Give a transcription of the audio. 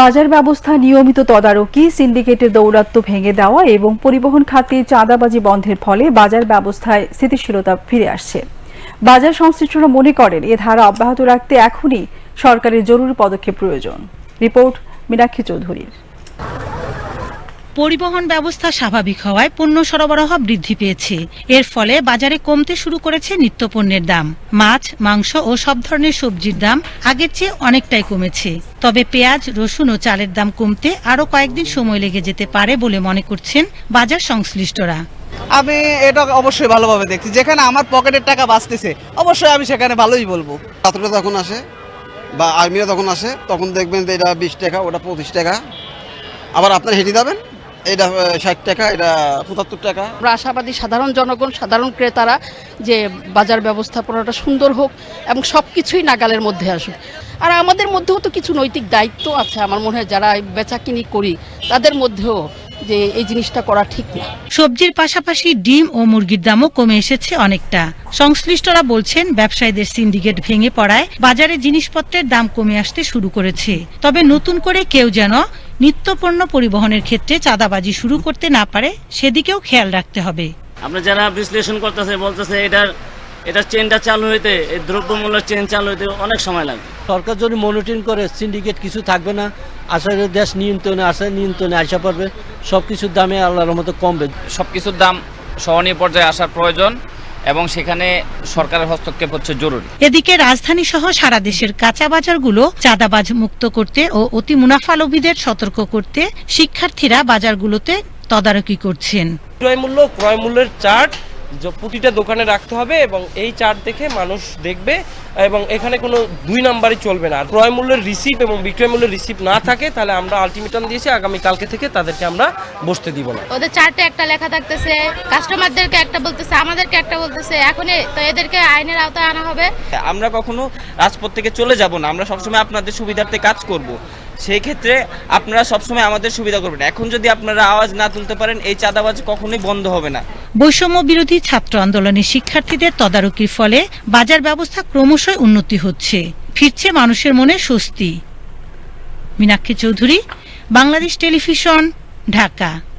বাজার ব্যবস্থা নিয়মিত তদারকি, সিন্ডিকেটের দৌরাত্ম্য ভেঙে দেওয়া এবং পরিবহন খাতে চাঁদাবাজি বন্ধের ফলে বাজার ব্যবস্থায় স্থিতিশীলতা ফিরে আসছে। বাজার সংশ্লিষ্টরা মনে করেন, এ ধারা অব্যাহত রাখতে এখনই সরকারের জরুরি পদক্ষেপ প্রয়োজন। রিপোর্ট মীনাক্ষী চৌধুরীর। পরিবহন ব্যবস্থা স্বাভাবিক হওয়ায় পণ্য সরবরাহ বৃদ্ধি পেয়েছে। এর ফলে বাজারে কমতে শুরু করেছে নিত্যপণ্যের দাম। মাছ মাংস ও সব ধরনের সবজির দাম আগের চেয়ে অনেকটাই কমেছে। তবে পেঁয়াজ রসুন ও চালের দাম কমতে আরও কয়েকদিন সময় লেগে যেতে পারে বলে মনে করছেন বাজার সংশ্লিষ্টরা। আমি এটা অবশ্যই ভালোভাবে দেখছি। যেখানে আমার পকেটের টাকা বাঁচতেছে অবশ্যই আমি সেখানে ভালোই বলব। ছাত্ররা তখন আসে বা আর্মিরা তখন আসে তখন দেখবেন যে এটা বিশ টাকা ওটা পঁচিশ টাকা। আবার আপনার হেঁটে যাবেন এটা ষাট টাকা এটা পঁচাত্তর টাকা। আমরা আশাবাদী সাধারণ জনগণ সাধারণ ক্রেতারা যে বাজার ব্যবস্থাপনাটা সুন্দর হোক এবং সব কিছুই নাগালের মধ্যে আসুক। আর আমাদের মধ্যেও তো কিছু নৈতিক দায়িত্ব আছে। আমার মনে হয় যারা বেচাকিনি করি তাদের মধ্যেও যে এই জিনিসটা করা ঠিক না। সবজির পাশাপাশি ডিম ও মুরগির দামও কমে এসেছে অনেকটা। সংশ্লিষ্টরা বলছেন ব্যবসায়ীদের সিন্ডিকেট ভেঙে পড়ায় বাজারে জিনিসপত্রের দাম কমে আসতে শুরু করেছে। তবে নতুন করে কেউ যেন নিত্যপণ্য পরিবহনের ক্ষেত্রে চাঁদাবাজি শুরু করতে না পারে সেদিকেও খেয়াল রাখতে হবে। আমরা যারা বিশ্লেষণ করতেছে বলতেছে এটার এটার চেনটা চালু হইতে এই দ্রব্যমূল্যের চেন চালু হইতে অনেক সময় লাগবে সরকার যদি মনিটরিং করে সিন্ডিকেট কিছু থাকবে না আসলে দেশ নিয়ন্ত্রণে আসে নিয়ন্ত্রণে আসা পড়বে সব কিছুর দামে আল্লাহর মতো কমবে। সব কিছুর দাম সহনীয় পর্যায়ে আসার প্রয়োজন। এবং সেখানে সরকারের হস্তক্ষেপ হচ্ছে জরুরি। এদিকে রাজধানী সহ সারা দেশের কাঁচা বাজারগুলো চাঁদাবাজ মুক্ত করতে ও অতি মুনাফালোভীদের সতর্ক করতে শিক্ষার্থীরা বাজারগুলোতে তদারকি করছেন। ক্রয় মূল্য ক্রয় মূল্যের চার্ট প্রতিটা দোকানে রাখতে হবে এবং এই চার্ট দেখে মানুষ দেখবে এবং এখানে কোনো দুই নাম্বারই চলবে না। ক্রয় মূল্যের রিসিপ্ট এবং বিক্রয় মূল্যের রিসিপ্ট না থাকে তাহলে আমরা আলটিমেটাম দিয়েছি আগামী কালকে থেকে তাদেরকে আমরা বসতে দিব না। ওদের চার্টে একটা লেখা থাকতেছে কাস্টমারদেরকে একটা বলতেছে আমাদেরকে একটা বলতেছে এখন তো এদেরকে আইনের আওতায় আনা হবে। আমরা কখনো রাজপথ থেকে চলে যাব না আমরা সবসময় আপনাদের সুবিধার্থে কাজ করব। সেই ক্ষেত্রে আপনারা সবসময় আমাদের সুবিধা করবেন। এখন যদি আপনারা আওয়াজ না তুলতে পারেন, এই চাঁদাবাজ কখনোই বন্ধ হবে না। বৈষম্য বিরোধী ছাত্র আন্দোলনের শিক্ষার্থীদের তদারকির ফলে বাজার ব্যবস্থা ক্রমশই উন্নতি হচ্ছে। ফিরছে মানুষের মনে স্বস্তি। মীনাক্ষী চৌধুরী, বাংলাদেশ টেলিভিশন, ঢাকা।